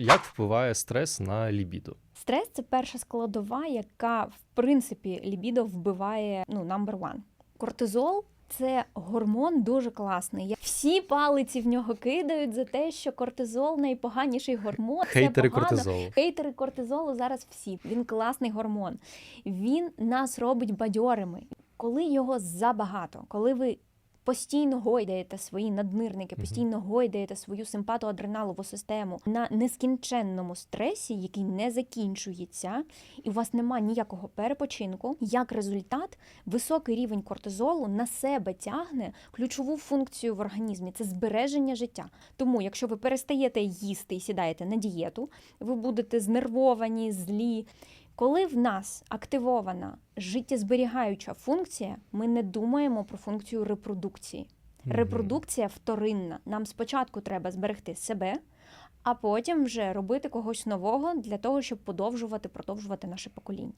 Як впливає стрес на лібідо? Стрес це перша складова, яка в принципі лібідо вбиває ну number one. Кортизол це гормон дуже класний. Всі палиці в нього кидають за те, що кортизол найпоганіший гормон. це Хейтери погано. кортизолу. Хейтери кортизолу зараз всі. Він класний гормон. Він нас робить бадьорими. Коли його забагато, коли ви постійно гойдаєте свої наднирники, постійно гойдаєте свою симпатоадреналову систему на нескінченному стресі, який не закінчується, і у вас немає ніякого перепочинку. Як результат, високий рівень кортизолу на себе тягне ключову функцію в організмі це збереження життя. Тому, якщо ви перестаєте їсти і сідаєте на дієту, ви будете знервовані, злі. Коли в нас активована життєзберігаюча функція, ми не думаємо про функцію репродукції. Репродукція вторинна. Нам спочатку треба зберегти себе, а потім вже робити когось нового для того, щоб подовжувати, продовжувати наше покоління.